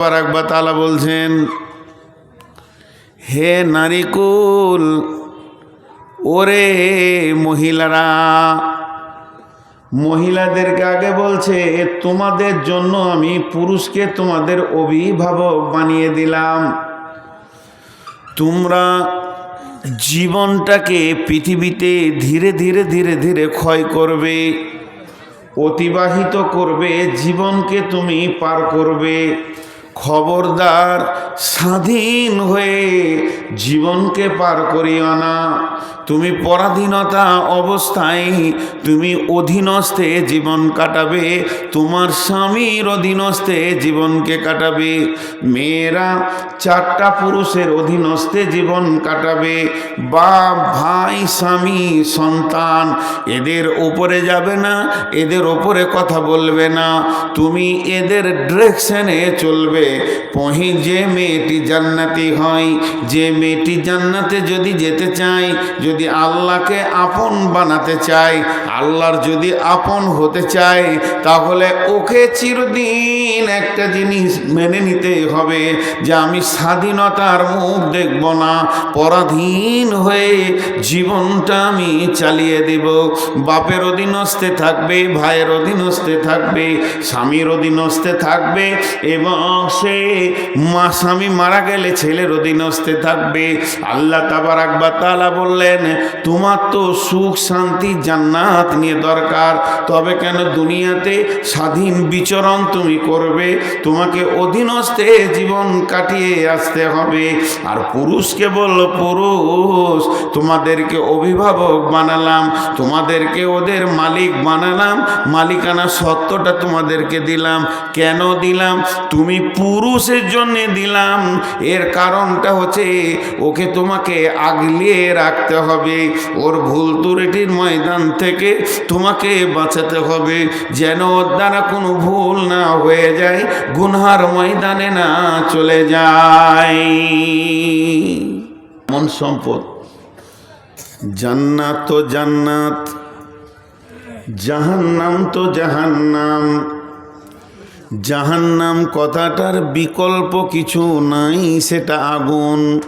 আকবা বলছেন, হে নারিকুল, ওরে মহিলারা, মহিলাদেরকে আগে বলছে, তোমাদের জন্য আমি পুরুষকে তোমাদের অভিভাবক বানিয়ে দিলাম। তোমরা জীবনটাকে পৃথিবীতে ধীরে ধীরে ধীরে ধীরে ক্ষয় করবে, অতিবাহিত করবে, জীবনকে তুমি পার করবে। খবরদার স্বাধীন হয়ে জীবনকে পার করিও না। তুমি পরাধীনতা অবস্থায় তুমি অধীনস্থে জীবন কাটাবে, তোমার স্বামীর অধীনস্থে জীবনকে কাটাবে। মেয়েরা চারটা পুরুষের অধীনস্থে জীবন কাটাবে। বা ভাই, স্বামী, সন্তান এদের ওপরে যাবে না, এদের ওপরে কথা বলবে না। তুমি এদের ডিরেকশনে চলবে। পহি যে মেয়েটি জান্নাতি হয়। যে মেয়েটি জান্নাতে যদি যেতে চায়, যদি আল্লাহকে আপন বানাতে চায়, আল্লাহর যদি আপন হতে চায়, তাহলে ওকে চিরদিন একটা জিনিস মেনে নিতে হবে যে আমি স্বাধীনতার মুখ দেখব না, পরাধীন হয়ে জীবনটা আমি চালিয়ে দেব। বাপের অধীনস্থে থাকবে, ভাইয়ের অধীনস্থে থাকবে, স্বামীর অধীনস্থে থাকবে এবং সে মা মারা গেলে ছেলের অধীনস্থে থাকবে। আল্লাহ তাবার আকবার তালা বললেন, তোমার তো সুখ, শান্তি, জান্নাত নিয়ে দরকার। তবে কেন দুনিয়াতে স্বাধীন বিচরণ তুমি করবে? তোমাকে অধীনস্থে জীবন কাটিয়ে আসতে হবে। আর পুরুষকে বলল পুরুষ। তোমাদেরকে অভিভাবক বানালাম, তোমাদেরকে ওদের মালিক বানালাম, মালিকানা সত্যটা তোমাদেরকে দিলাম। কেন দিলাম? তুমি পুরুষের জন্য দিলাম। এর কারণটা হচ্ছে ওকে তোমাকে আগলিয়ে রাখতে হবে। ওর ভুল ত্রুটির ময়দান থেকে তোমাকে বাঁচাতে হবে। যেন ওর দ্বারা কোনো ভুল না হয়ে যায়, গুনহার ময়দানে না চলে যায়। মন সম্পদ। জান্নাত তো জান্নাত, জাহান্নাম তো জাহান্নাম। জাহান্নাম কথাটার বিকল্প কিছু নাই, সেটা আগুন।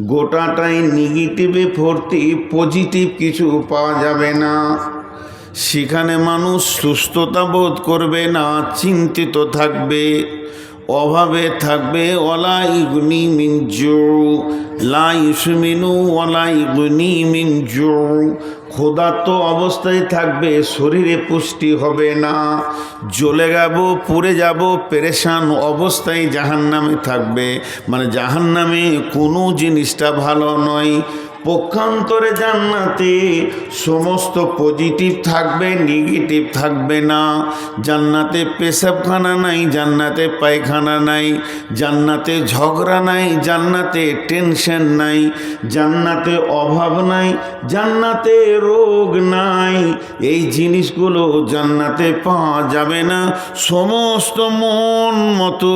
গোটাটাই নেগেটিভে ভর্তি, পজিটিভ কিছু পাওয়া যাবে না। সেখানে মানুষ সুস্থতা বোধ করবে না, চিন্তিত থাকবে, অভাবে থাকবে। ওলা ইগনি মিন জো, লা ইসমিনু ওলা ইগনি মিন জো। ক্ষুধার্ত অবস্থায় থাকবে, শরীরে পুষ্টি হবে না। জ্বলে যাব, পুড়ে যাব, পেরেশান অবস্থায় জাহান্নামে থাকবে। মানে জাহান্নামে কোনো জিনিসটা ভালো নয়। পক্ষান্তরে জান্নাতে। সমস্ত পজিটিভ থাকবে নেগেটিভ থাকবে না। জান্নাতে পেশাবখানা নাই, জান্নাতে পায়খানা নাই, জান্নাতে ঝগড়া নাই, জান্নাতে টেনশন নাই, জান্নাতে অভাব নাই, জান্নাতে রোগ নাই। এই জিনিসগুলো জান্নাতে পাওয়া যাবে না। সমস্ত মন মতো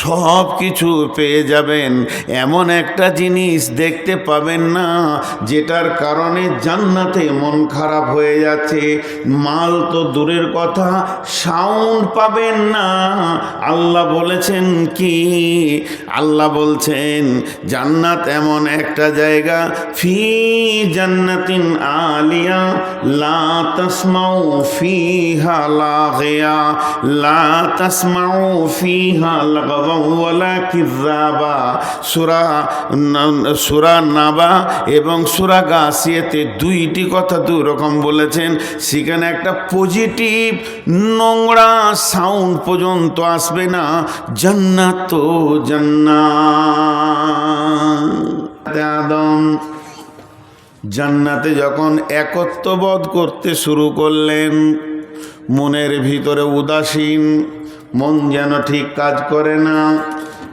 সব কিছু পেয়ে যাবেন। এমন একটা জিনিস দেখতে পাবেন না যেটার কারণে জান্নাতে মন খারাপ হয়ে যাচ্ছে। মাল তো দূরের কথা, সাউন্ড পাবেন না। আল্লাহ বলেছেন কি? আল্লাহ বলছেন, জান্নাত এমন একটা জায়গা, ফি জান্নাতিন আলিয়া, লা তাসমাউ ফিহা লাগিয়া, লা তাসমাউ ফিহা লাগাওয়া ওয়ালা কিযাবা। সূরা সূরা নাবা এবং সুরা গাছিয়েতে দুইটি কথা দু রকম বলেছেন। সেখানে একটা পজিটিভ নোংরা সাউন্ড পর্যন্ত আসবে না। জান্নাত জান্নাত। জান্নাতে যখন একত্ববোধ করতে শুরু করলেন, মনের ভিতরে উদাসীন, মন যেন ঠিক কাজ করে না,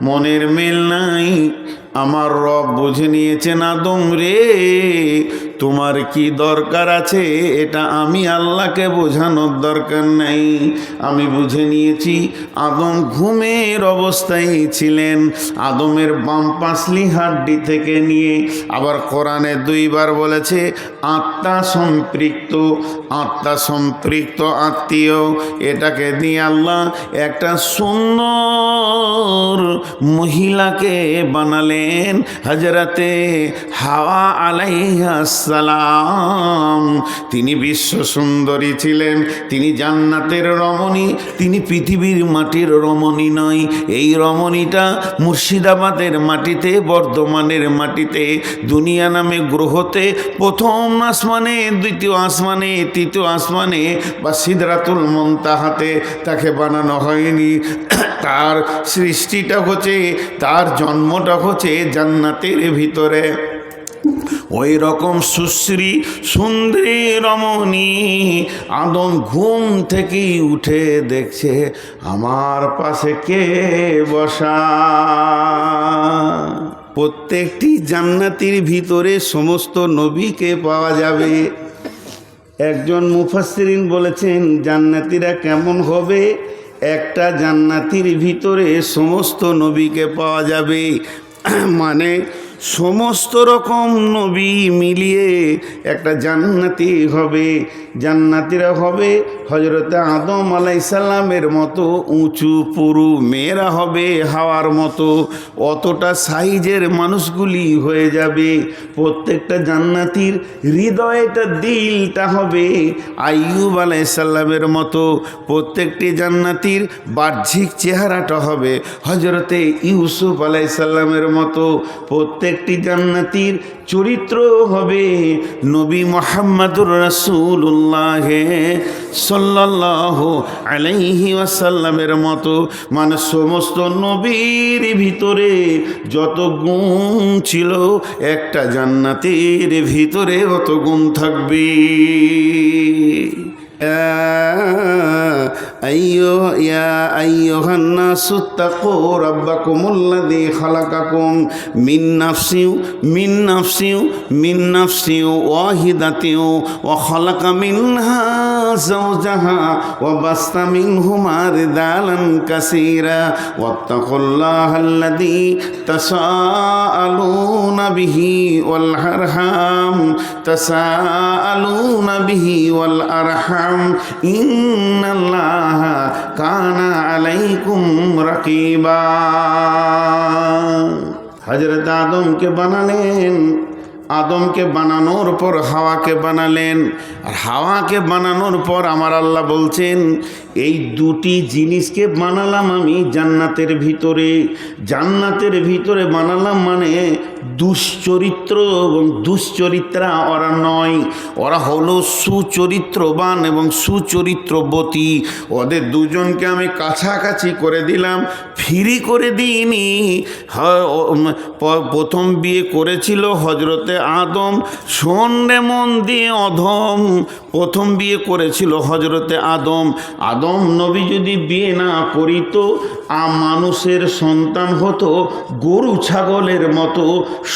মনের মিল নাই আমার রব বুঝে নিয়েছেন আদম রে তোমার কি দরকার আছে? এটা আমি আল্লাহকে বোঝানোর দরকার নাই। আমি বুঝে নিয়েছি, আদম ঘুমের অবস্থায় ছিলেন। আদমের বাম পাঁচলি হাড্ডি থেকে নিয়ে আবার কোরআনে দুইবার বলেছে, আত্মা সম্পৃক্ত আত্মা সম্পৃক্ত আত্মীয়। এটাকে দিয়ে আল্লাহ একটা সুন্দর মহিলাকে বানালেন। হাজরাতে হাওয়া আলাইহাসালাম তিনি বিশ্ব সুন্দরী ছিলেন, তিনি জান্নাতের রমণী, তিনি পৃথিবীর মাটির রমণী নয়। এই রমণীটা মুর্শিদাবাদের মাটিতে, বর্ধমানের মাটিতে, দুনিয়া নামে গ্রহতে, প্রথম আসমানে, দ্বিতীয় আসমানে, তৃতীয় আসমানে বা সিদরাতুল মন্তাহাতে তাকে বানানো হয়নি। তার সৃষ্টিটা হচ্ছে, তার জন্মটা হচ্ছে জান্নাতের ভিতরে। ওই রকম সুশ্রী সুন্দরী রমণী আদম ঘুম থেকে উঠে দেখছে, আমার পাশে কে বসা? প্রত্যেকটি জান্নাতির ভিতরে সমস্ত নবীকে পাওয়া যাবে। একজন মুফাসসিরিন বলেছেন, জান্নাতিরা কেমন হবে? একটা জান্নাতির ভিতরে সমস্ত নবীকে পাওয়া যাবে। মানে সমস্ত রকম নবী মিলিয়ে একটা জান্নাতি হবে। জান্নাতিরা হবে হজরতে আদম আলাইসাল্লামের মতো, উঁচু, পুরু মেয়েরা হবে হাওয়ার মতো। অতটা সাইজের মানুষগুলি হয়ে যাবে। প্রত্যেকটা জান্নাতির হৃদয়টা দিলটা হবে আইয়ুব আলাইসাল্লামের মতো। প্রত্যেকটি জান্নাতির বাহ্যিক চেহারাটা হবে হজরতে ইউসুফ আলাইসাল্লামের মতো। প্রত্যেকটি জান্নাতির চরিত্র হবে নবী মোহাম্মদুর রসুল্লাহ সাল্লাহ আলাইহি ওয়াসাল্লামের মতো। মানে সমস্ত নবীর ভিতরে যত গুণ ছিল, একটা জান্নাতের ভিতরে অত গুণ থাকবে। أيها يا أيها الناس اتقوا ربكم الذي خلقكم من نفس من نفس من نفس واحدة وخلق منها زوجها وبث منهما رجالا كثيرا واتقوا الله الذي تساءلون به والأرحام تساءلون به والأرحام إن الله كان عليكم رقيبا হজরত আদমকে বানালেন আদমকে বানানোর পর হাওয়াকে বানালেন। আর হাওয়াকে বানানোর পর আমার আল্লাহ বলছেন এই দুটি জিনিসকে বানালাম আমি জান্নাতের ভিতরে। জান্নাতের ভিতরে বানালাম মানে দুশ্চরিত্র এবং দুশ্চরিত্রা ওরা নয়। ওরা হলো সুচরিত্রবান এবং সুচরিত্রবতী। ওদের দুজনকে আমি কাছাকাছি করে দিলাম। ফিরি করে দিইনি। হ- ও- উম, প- প্রথম বিয়ে করেছিল হজরতে আদম। সন্ডে মন দিয়ে অধম। প্রথম বিয়ে করেছিল হজরতে আদম। আদম নবী যদি বিয়ে না করিত, আ মানুষের সন্তান হতো গরু ছাগলের মতো,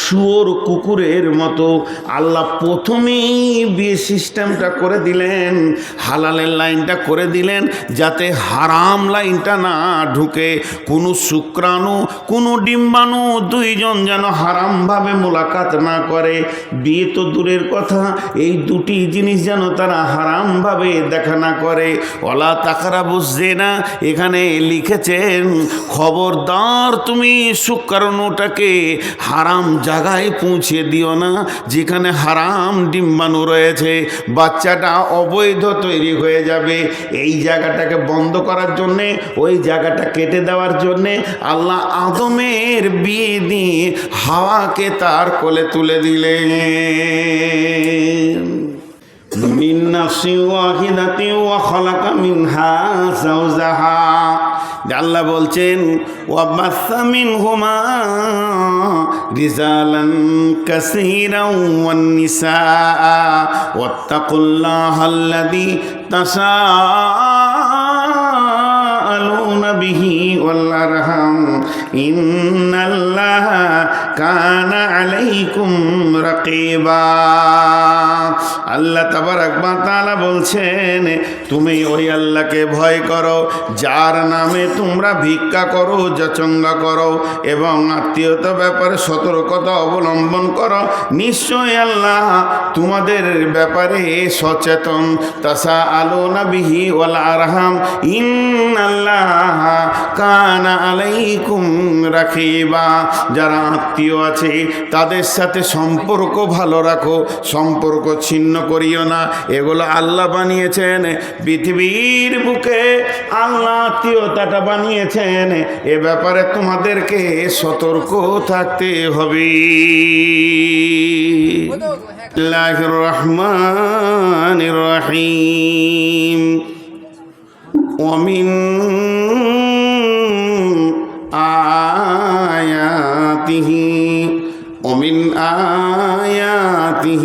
শুয়োর কুকুরের মতো। আল্লাহ প্রথমেই বিয়ে সিস্টেমটা করে দিলেন, হালালের লাইনটা করে দিলেন, যাতে হারাম লাইনটা না ঢুকে। কোনো শুক্রাণু, কোনো ডিম্বাণু দুইজন যেন হারামভাবে মোলাকাত না করে। বিয়ে তো দূরের কথা, এই দুটি জিনিস যেন তারা হারামভাবে দেখা না করে। ওলা তাকারা বুঝছে না এখানে লিখেছেন, খবরদার তুমি শুক্রাণুটাকে হারাম জায়গায় পৌঁছে দিও না, যেখানে হারাম ডিম্বাণু রয়েছে। বাচ্চাটা অবৈধ তৈরি হয়ে যাবে। এই জায়গাটাকে বন্ধ করার জন্যে, ওই জায়গাটা কেটে দেওয়ার জন্যে আল্লাহ আদমের বিয়ে দিয়ে হাওয়াকে তার কোলে তুলে দিলেন। من نفس واحدة وخلق منها زوجها আল্লাহ বলছেন ওয়াবাসা মিনহুমা রিজালান কাসীরান ওয়ান নিসা ওয়াত্তাকুল্লাহাল্লাযী তাসাআলুনা বিহি ওয়াল আরহাম ইন্নাল্লাহ কানা আলাইকুম রাকিবা আল্লাহ তাবারাক ওয়া তাআলা বলছেন, তুমি ওই আল্লাহকে ভয় করো, যার নামে তোমরা ভিক্ষা করো যাচঙ্গা করো এবং আত্মীয়তা ব্যাপারে সতর্কতা অবলম্বন করো। নিশ্চয় আল্লাহ তোমাদের ব্যাপারে সচেতন। তাসা আলো নাবিহি ওয়াল আরহাম। ইন্নাল্লাহ কানা আলাইকুম রাখিবা যারা আত্মীয় আছে, তাদের সাথে সম্পর্ক ভালো রাখো। সম্পর্ক ছিন্ন করিও না এগুলো আল্লাহ বানিয়েছেন পৃথিবীর বুকে আল্লাহ আত্মীয়তাটা বানিয়েছেন এ ব্যাপারে তোমাদেরকে সতর্ক থাকতে হবে الله الرحمن الرحيم ومن آياته ومن آياته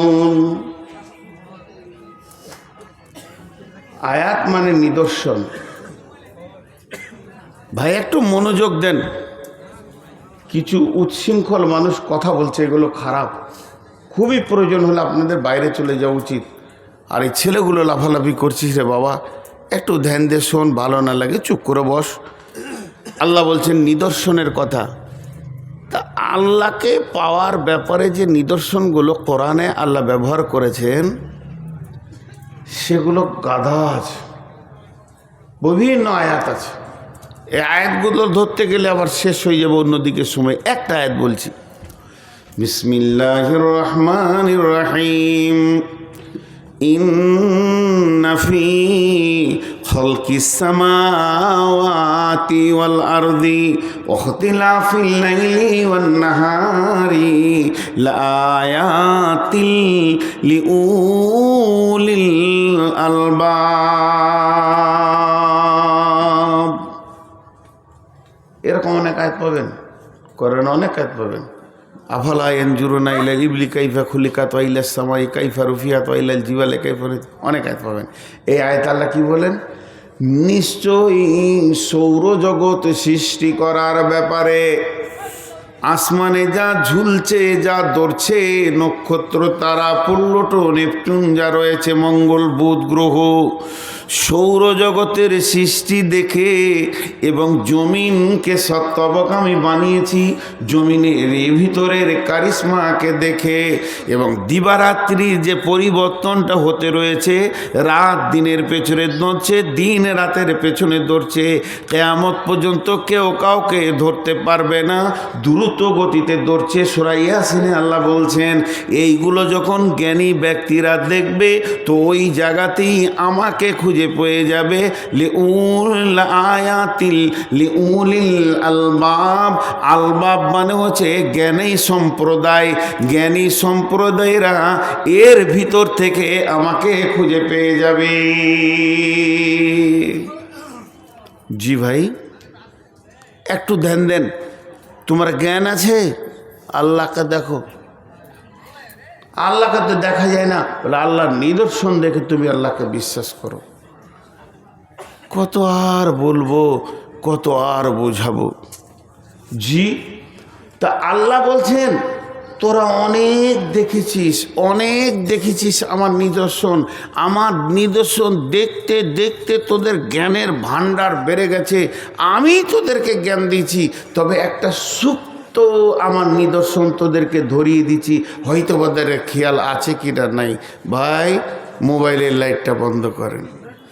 আয়াত মানে নিদর্শন। ভাই, একটু মনোযোগ দেন। কিছু উচ্ছৃঙ্খল মানুষ কথা বলছে, এগুলো খারাপ। খুবই প্রয়োজন হলে আপনাদের বাইরে চলে যাওয়া উচিত। আর এই ছেলেগুলো লাফালাফি করছিস রে বাবা, একটু ধ্যান দিয়ে শোন, ভালো না লাগে, চুপ করে বস। আল্লাহ বলছেন, নিদর্শনের কথা। তা আল্লাহকে পাওয়ার ব্যাপারে যে নিদর্শনগুলো কোরআনে আল্লাহ ব্যবহার করেছেন সেগুলো গাধা আছে, বিভিন্ন আয়াত আছে। এই আয়াতগুলো ধরতে গেলে আবার শেষ হয়ে যাবে অন্যদিকে সময়। একটা আয়াত বলছি বিসমিল্লাহ রহমান রহিম ইন্নাফি খলকি সামাওয়াতি ওয়াল আরদি ওখতিলাফিল লাইলি ওয়ান নাহারি লায়াতিল লিউ উলিল আলবাব এরকম অনেক আয়াত পাবেন করেন অনেক আয়াত পাবেন। আফালা এনজুরুনা ইলা ইবলি কাইফা খুলিকা তৈলা সামাই কাইফা রুফিয়া তৈলা জিবালে কাইফা অনেক আয়াত পাবেন। এই আয়াত আল্লাহ কী বলেন? নিশ্চয়ই সৌরজগৎ সৃষ্টি করার ব্যাপারে আসমানে যা ঝুলছে যা ধরছে নক্ষত্র তারা পুল্লট নেপচুন যা রয়েছে মঙ্গল বুধ গ্রহ। সৌরজগতের সৃষ্টি দেখে এবং জমিনকে সত্যবক আমি বানিয়েছি, জমিনের ভিতরের কারিশ্মাকে দেখে এবং দিবারাত্রির যে পরিবর্তনটা হতে রয়েছে, রাত দিনের পেছনে দৌড়ছে, দিন রাতের পেছনে দৌড়ছে, কেয়ামত পর্যন্ত কেউ কাউকে ধরতে পারবে না, দ্রুত গতিতে দৌড়ছে সোরাইয়া সিনে আল্লাহ বলছেন, এইগুলো যখন জ্ঞানী ব্যক্তিরা দেখবে, তো ওই জায়গাতেই আমাকে খুঁজে পেয়ে যাবে লিউল আয়াতিল, লিউলিল আলবাব। আলবাব মানে হচ্ছে জ্ঞানী সম্প্রদায়। জ্ঞানী সম্প্রদায়রা এর ভিতর থেকে আমাকে খুঁজে পেয়ে যাবে। জি ভাই, একটু ধ্যান দেন। তোমার জ্ঞান আছে? আল্লাহকে দেখো। আল্লাহকে তো দেখা যায় না। বলে আল্লাহর নিদর্শন দেখে তুমি আল্লাহকে বিশ্বাস করো। কত আর বলব, কত আর বোঝাবো। জি, তা আল্লাহ বলছেন, তোরা অনেক দেখেছিস অনেক দেখেছিস আমার নিদর্শন। আমার নিদর্শন দেখতে দেখতে তোদের জ্ঞানের ভাণ্ডার বেড়ে গেছে। আমি তোদেরকে জ্ঞান দিয়েছি, তবে একটা সুপ্ত আমার নিদর্শন তোদেরকে ধরিয়ে দিচ্ছি হয়তো ওদের খেয়াল আছে কি না নাই। ভাই, মোবাইলের লাইটটা বন্ধ করেন।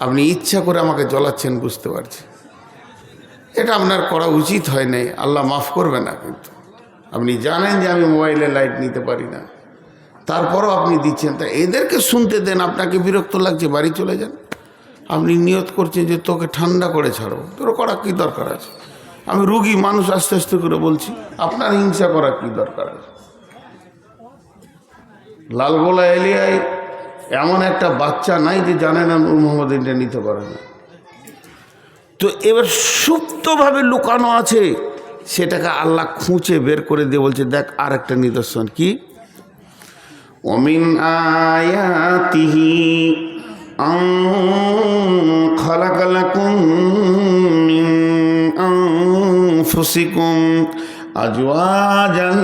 আপনি ইচ্ছা করে আমাকে জ্বলাচ্ছেন, বুঝতে পারছি। এটা আপনার করা উচিত হয় নাই, আল্লাহ মাফ করবে না কিন্তু। আপনি জানেন যে আমি মোবাইলে লাইট নিতে পারি না। তারপরও আপনি দিচ্ছেন, তা এদেরকে শুনতে দেন, আপনাকে বিরক্ত লাগছে, বাড়ি চলে যান। আপনি নিয়ত করছেন যে তোকে ঠান্ডা করে ছাড়বো। তোর করা কী দরকার আছে? আমি রুগী, মানুষ আস্তে আস্তে করে বলছি, আপনার হিংসা করা কী দরকার আছে? লালগোলা এলিয়ায় এমন একটা বাচ্চা নাই যে জানে না নূর মোহাম্মদ এটা নিতে পারে না। তো এবার সুপ্তভাবে লুকানো আছে, সেটাকে আল্লাহ খুঁচে বের করে দিয়ে বলছে, দেখ আর একটা নিদর্শন কি? অমিন আয়াতিহি খালাকালাকুম মিন আজওয়াজান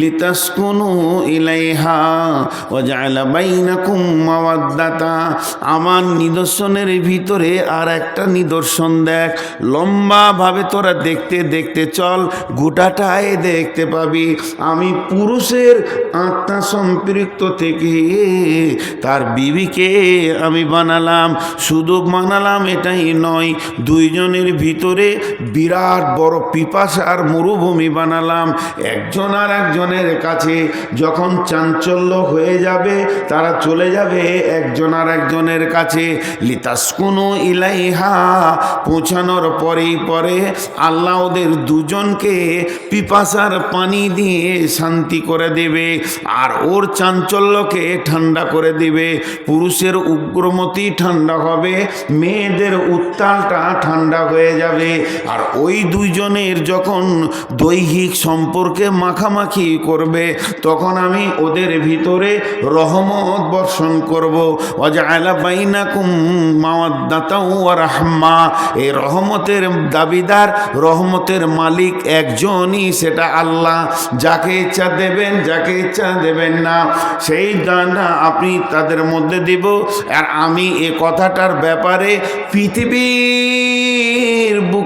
লিতাসকুনু ইলাইহা ওয়া জাআলা বাইনাকুম মাওয়াদ্দাতা। আমার নিদর্শনের ভিতরে আর একটা নিদর্শন দেখ। লম্বাভাবে তোরা দেখতে দেখতে চল গোটাটাই দেখতে পাবি। আমি পুরুষের আত্মা সম্পৃক্ত থেকে তার বিবিকে আমি বানালাম। শুধু বানালাম এটাই নয়, দুইজনের ভিতরে বিরাট বড় পিপাসার মরুভূমি বানালাম। একজন আর একজনের কাছে যখন চাঞ্চল্য হয়ে যাবে, তারা চলে যাবে একজন আর একজনের কাছে। লিতাসকুনু ইলাইহা, পৌঁছানোর পরেই পরে আল্লাহ ওদের দুজনকে পিপাসার পানি দিয়ে শান্তি করে দেবে আর ওর চাঞ্চল্যকে ঠান্ডা করে দেবে। পুরুষের উগ্রমতি ঠান্ডা হবে, মেয়েদের উত্তালটা ঠান্ডা হয়ে যাবে। আর ওই দুইজনের যখন দৈহিক সম্পর্কে মাখামাখি করবে, তখন আমি ওদের ভিতরে রহমত বর্ষণ করব। অজায়লা বাইনাকুম মাওয়াদ্দাতাও ওয়া রাহমা। এই রহমতের দাবিদার, রহমতের মালিক একজনই সেটা আল্লাহ। যাকে ইচ্ছা দেবেন, যাকে ইচ্ছা দেবেন না। সেই দানা আপনি তাদের মধ্যে দিব। আর আমি এ কথাটার ব্যাপারে পৃথিবীর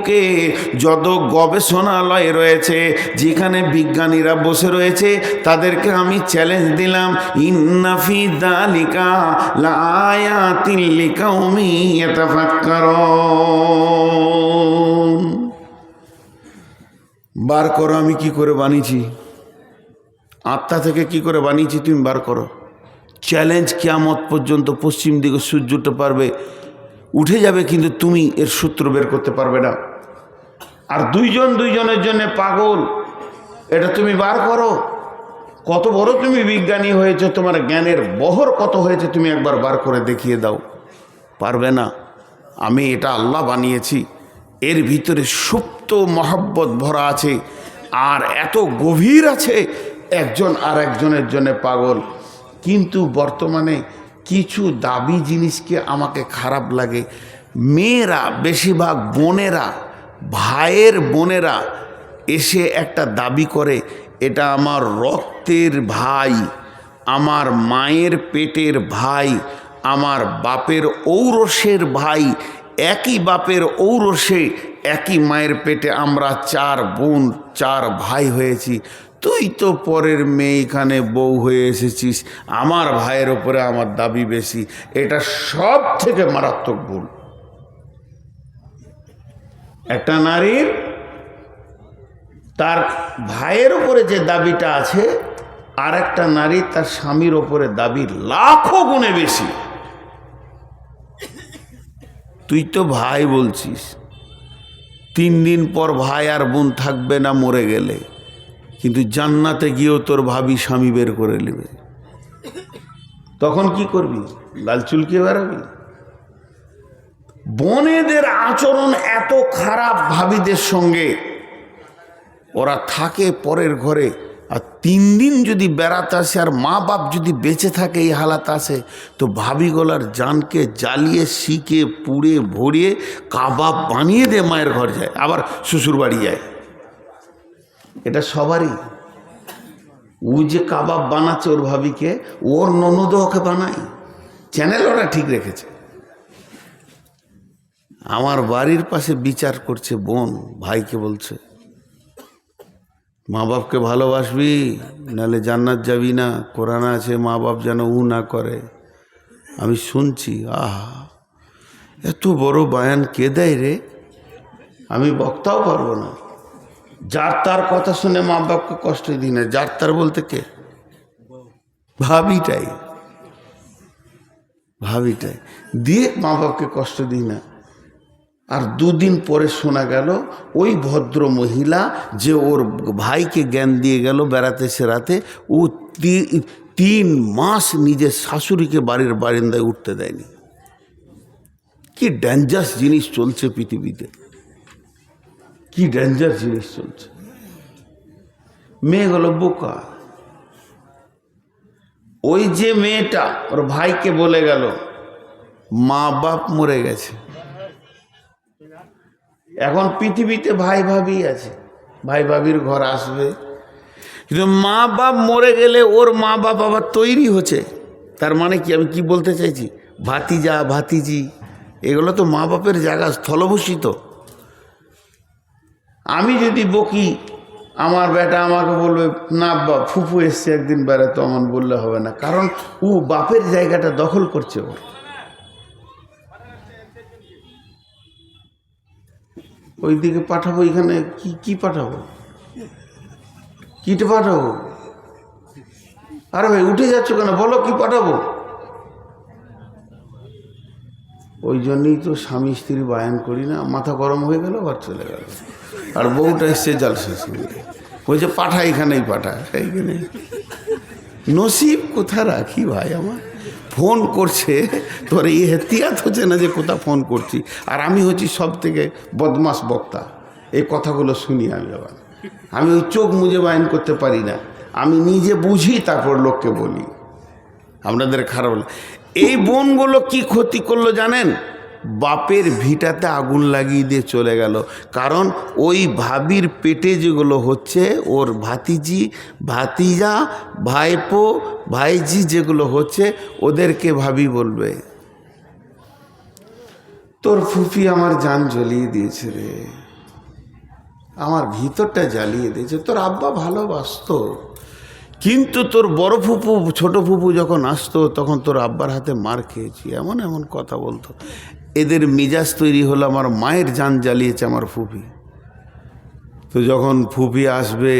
বুকে যত গবেষণালয় রয়েছে, যেখানে বিজ্ঞানীরা বসে রয়েছে, তাদেরকে আমি চ্যালেঞ্জ দিলাম ইন্নাফি দালিকা লায়াতিল লিকাউমি ইয়াতাফাক্কারুন। বার করো, আমি কি করে বানিয়েছি? আত্মা থেকে কি করে বানিয়েছি, তুমি বার করো। চ্যালেঞ্জ কিয়ামত পর্যন্ত পশ্চিম দিকে সূর্যটা পারবে, উঠে যাবে, কিন্তু তুমি এর সূত্র বের করতে পারবে না। আর দুইজন দুইজনের জন্য পাগল। এটা তুমি বার করো। কত বড় তুমি বিজ্ঞানী হয়েছে, তোমার জ্ঞানের বহর কত হয়েছে তুমি একবার বার করে দেখিয়ে দাও। পারবে না। আমি এটা আল্লাহ বানিয়েছি। এর ভিতরে সুপ্ত মহাব্বত ভরা আছে, আর এত গভীর আছে একজন আর একজনের জন্য পাগল। কিন্তু বর্তমানে কিছু দাবি জিনিসকে আমাকে খারাপ লাগে। মেয়েরা, বেশিরভাগ বোনেরা ভাইয়ের বোনেরা এসে একটা দাবি করে, এটা আমার রক্তের ভাই, আমার মায়ের পেটের ভাই, আমার বাপের ঔরসের ভাই, একই বাপের ঔরসে একই মায়ের পেটে আমরা চার বোন, চার ভাই হয়েছি। তুই তো পরের মেয়ে এখানে বউ হয়ে এসেছিস, আমার ভাইয়ের ওপরে আমার দাবি বেশি। এটা সব থেকে মারাত্মক ভুল। একটা নারীর তার ভাইয়ের ওপরে যে দাবিটা আছে আর একটা নারী তার স্বামীর ওপরে দাবি লাখো গুণে বেশি। তুই তো ভাই বলছিস, তিন দিন পর ভাই আর বোন থাকবে না মরে গেলে, কিন্তু জান্নাতে গিয়েও তোর ভাবি স্বামী বের করে নেবে। তখন কি করবি? লাল চুলকে বেড়াবি? বনেদের আচরণ এত খারাপ ভাবিদের সঙ্গে। ওরা থাকে পরের ঘরে, আর তিন দিন যদি বেড়াতে আসে, আর মা বাপ যদি বেঁচে থাকে এই হালাত আসে, তো ভাবিগোলার জানকে জ্বালিয়ে শিকে পুড়ে, ভরিয়ে কাবাব বানিয়ে দে মায়ের ঘর যায়, আবার শ্বশুর বাড়ি যায়। এটা সবারই। ও যে কাবাব বানাচ্ছে ওর ভাবিকে, ওর ননদও ওকে বানায়। চ্যানেল ওরা ঠিক রেখেছে। আমার বাড়ির পাশে বিচার করছে বোন, ভাইকে বলছে। মা বাপকে ভালোবাসবি, নালে জান্নাত যাবি না, কোরআন আছে মা বাপ যেন উ না করে। আমি শুনছি, আহা, এত বড় বায়ান কে দেয় রে? আমি বক্তাও পারব না। যার তার কথা শুনে মা বাপকে কষ্ট দিই না, যার তার বলতে কে? ভাবিটাই ভাবিটাই। দিয়ে মা বাপকে কষ্ট দিই না। আর দুদিন পরে শোনা গেল, ওই ভদ্র মহিলা যে ওর ভাইকে জ্ঞান দিয়ে গেল বেড়াতে সেরাতে, ও তিন মাস নিজের শাশুড়িকে বাড়ির বারিন্দায় উঠতে দেয়নি। কি ডেঞ্জাস জিনিস চলছে পৃথিবীতে। কি ডেঞ্জার জিনিস চলছে। মেয়ে মেয়েগুলো বোকা। ওই যে মেয়েটা ওর ভাইকে বলে গেল, মা বাপ মরে গেছে। এখন পৃথিবীতে ভাই ভাবি আছে। ভাই ভাবির ঘর আসবে। কিন্তু মা বাপ মরে গেলে ওর মা বাপ আবার তৈরি হচ্ছে। তার মানে কি? আমি কি বলতে চাইছি? ভাতিজা, ভাতিজি, এগুলো তো মা বাপের জায়গা, স্থলভূষিত। আমি যদি বকি, আমার বেটা আমাকে বলবে, না বা ফুফু এসছে একদিন বেড়াতে। আমার বললে হবে না। কারণ ও বাপের জায়গাটা দখল করছে ওর। ওইদিকে পাঠাবো এখানে? কি কি পাঠাবো? কিটা পাঠাবো? আরে ভাই, উঠে যাচ্ছ কেন? বলো, কি পাঠাবো? ওই জন্যই তো স্বামী স্ত্রী বায়ান করি না, মাথা গরম হয়ে গেল ঘর চলে গেল। আর বউটা এসছে জাল শেষ বলছে পাঠা এখানেই পাঠা এইখানে নসিব কোথা রাখি ভাই আমার? ফোন করছে, তোর এই হেতিয়াত হচ্ছে না যে কোথা ফোন করছি? আর আমি হচ্ছি সব থেকে বদমাস বক্তা। এই কথাগুলো শুনি আমি আবার আমি ওই চোখ মুজে বায়ন করতে পারি না। আমি নিজে বুঝি, তারপর লোককে বলি। আপনাদের খারাপ এই বোনগুলো কি ক্ষতি করল জানেন? বাপের ভিটাতে আগুন লাগিয়ে দিয়ে চলে গেল। কারণ ওই ভাবির পেটে যেগুলো হচ্ছে, ওর ভাতিজি, ভাতিজা, ভাইপো, ভাইজি যেগুলো হচ্ছে, ওদেরকে ভাবি বলবে, তোর ফুফি আমার জান জ্বলিয়ে দিয়েছে রে। আমার ভিতরটা জ্বালিয়ে দিয়েছে। তোর আব্বা ভালোবাসতো। কিন্তু তোর বড় ফুপু, ছোট ফুপু যখন আসতো, তখন তোর আব্বার হাতে মার খেয়েছি। এমন এমন কথা বলতো। এদের মিজাজ তৈরি হলো, আমার মায়ের জান জ্বালিয়েছে আমার ফুপি। তো যখন ফুপি আসবে,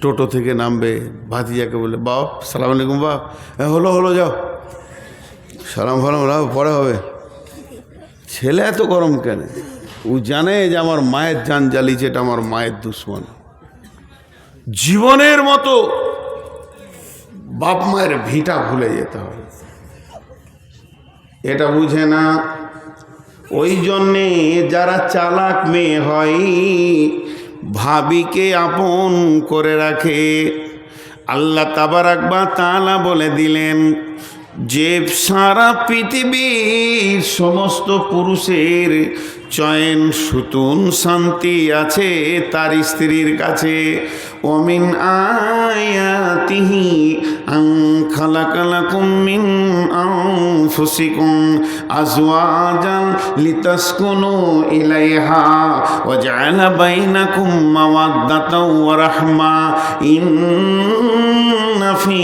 টোটো থেকে নামবে, ভাতিজাকে বলে, বাপ, সালাম আলাইকুম বাপ। হ্যাঁ হলো হলো, যাও। সালাম, ফালাম, রাও, পরে হবে। ছেলে এত গরম কেন? ও জানে যে আমার মায়ের জান জ্বালিয়েছে, এটা আমার মায়ের দুশ্মন। জীবনের মতো বাপ মায়ের ভিটা ভুলে যেতে হবে। এটা বুঝে না ওই জন্যে যারা চালাক মেয়ে হয়, ভাবিকে আপন করে রাখে। আল্লাহ তাবার আকবা তালা বলে দিলেন, যে সারা পৃথিবীর সমস্ত পুরুষের চয়ন, সুতুন, শান্তি আছে তার স্ত্রীর কাছে। অমিন আয়াতিহি আং খালাকালাকুম মিন আনফুসিকুম। আজওয়াজান লিতাসকুনু ইলাইহা ওয়া জাআলা বাইনাকুম মাওয়াদ্দাতাও ওয়া রাহমা। ইন্না ফি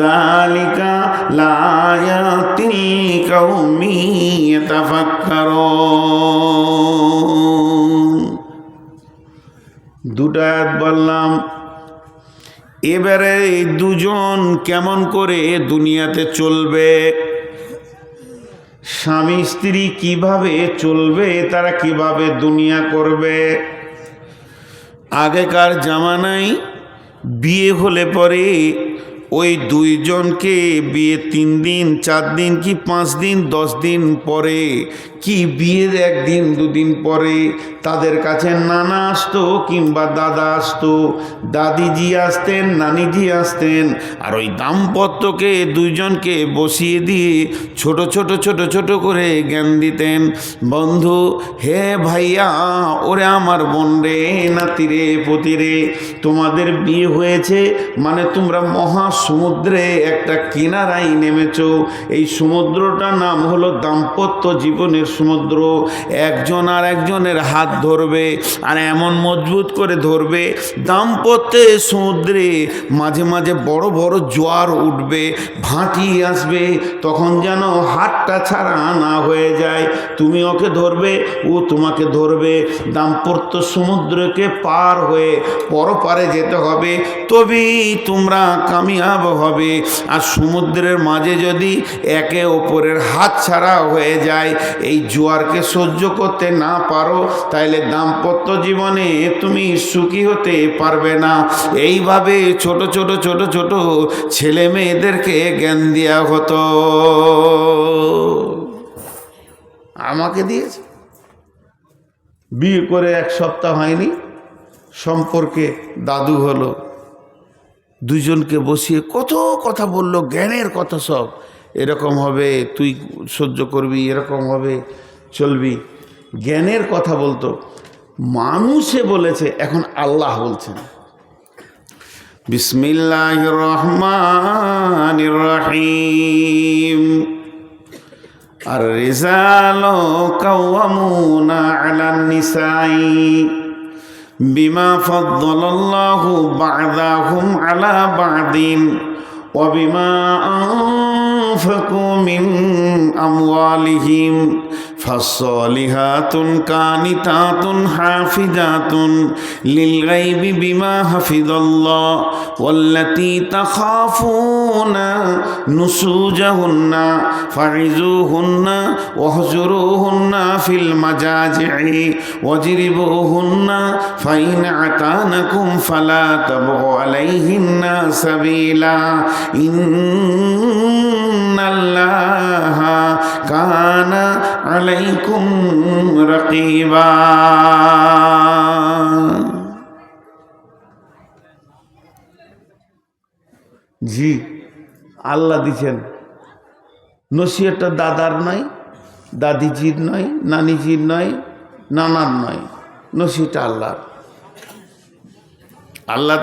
যালিকা লায়াতিন লিকাউমি ইয়াতাফাক্কারুন। দুটো আয়াত বললাম, এবারে এই দুজন কেমন করে দুনিয়াতে চলবে? স্বামী স্ত্রী কীভাবে চলবে তারা কীভাবে দুনিয়া করবে? আগেকার জামানায় বিয়ে হলে পরে ওই দুইজনকে বিয়ে তিন দিন, চার দিন কি পাঁচ দিন, দশ দিন পরে? কি বিয়ের একদিন, দুদিন পরে? তাদের কাছে নানা আসতো কিংবা দাদা আসতো। দাদিজি আসতেন, নানিজি আসতেন। আর ওই দাম্পত্যকে দুইজনকে বসিয়ে দিয়ে ছোট ছোট ছোট ছোট করে জ্ঞান দিতেন। বন্ধু, হে ভাইয়া, ওরে আমার বোন রে নাতিরে পতিরে তোমাদের বিয়ে হয়েছে মানে তোমরা মহা সমুদ্রে একটা কিনারায় নেমেছ। এই সমুদ্রটার নাম হলো দাম্পত্য জীবনের সমুদ্র। একজন আর একজনের হাত ধরবে আর এমন মজবুত করে ধরবে, দাম্পত্যে সমুদ্রে মাঝে মাঝে বড় বড় জোয়ার উঠবে, ভাঁটি আসবে, তখন যেন হাতটা ছাড়া না হয়ে যায়। তুমি ওকে ধরবে, ও তোমাকে ধরবে। দাম্পত্য সমুদ্রকে পার হয়ে পরপারে যেতে হবে। তবেই তোমরা কামিয়া হিসাব হবে। আর সমুদ্রের মাঝে যদি একে ওপরের হাত ছাড়া হয়ে যায়, এই জোয়ারকে সহ্য করতে না পারো তাহলে দাম্পত্য জীবনে তুমি সুখী হতে পারবে না। এইভাবে ছোট ছোট ছোট ছোট ছেলে মেয়েদেরকে জ্ঞান দেওয়া হতো। আমাকে দিয়েছে। বিয়ে করে এক সপ্তাহ হয়নি, সম্পর্কে দাদু হলো। দুজনকে বসিয়ে কত কথা বলল, জ্ঞানের কথা সব। এরকম হবে, তুই সহ্য করবি, এরকম হবে, চলবি। জ্ঞানের কথা বলতো। মানুষে বলেছে, এখন আল্লাহ বলছেন। বিসমিল্লাহ রহমান রহিম। আর রেজালো কাউমুনা আলাননিসাই فضل الله بعضهم على بعض وبما أنفقوا من أموالهم ফাসলিহাতুন কানিতাতুন হাফিজাতুন লিল গাইবি বিমা হাফিজাল্লাহ ওয়াল্লাতি তাখাফুনা নুসুজাহুন্না ফাইজুহুন্না ওয়াহজুরুহুন্না ফিল মাজাজি'i ওয়াজরিবুহুন্না ফাইন আতানাকুম ফালা তাবগু আলাইহিন্না সাবিলা ইন আল্লাহ কানা আলাইকুম রকিবা জি, আল্লাহ দিছেন। নসিহতটা দাদার নয়, দাদিজির নয়, নানিজির নয়, নানার নয়। নসিহটা আল্লাহর। আল্লাহ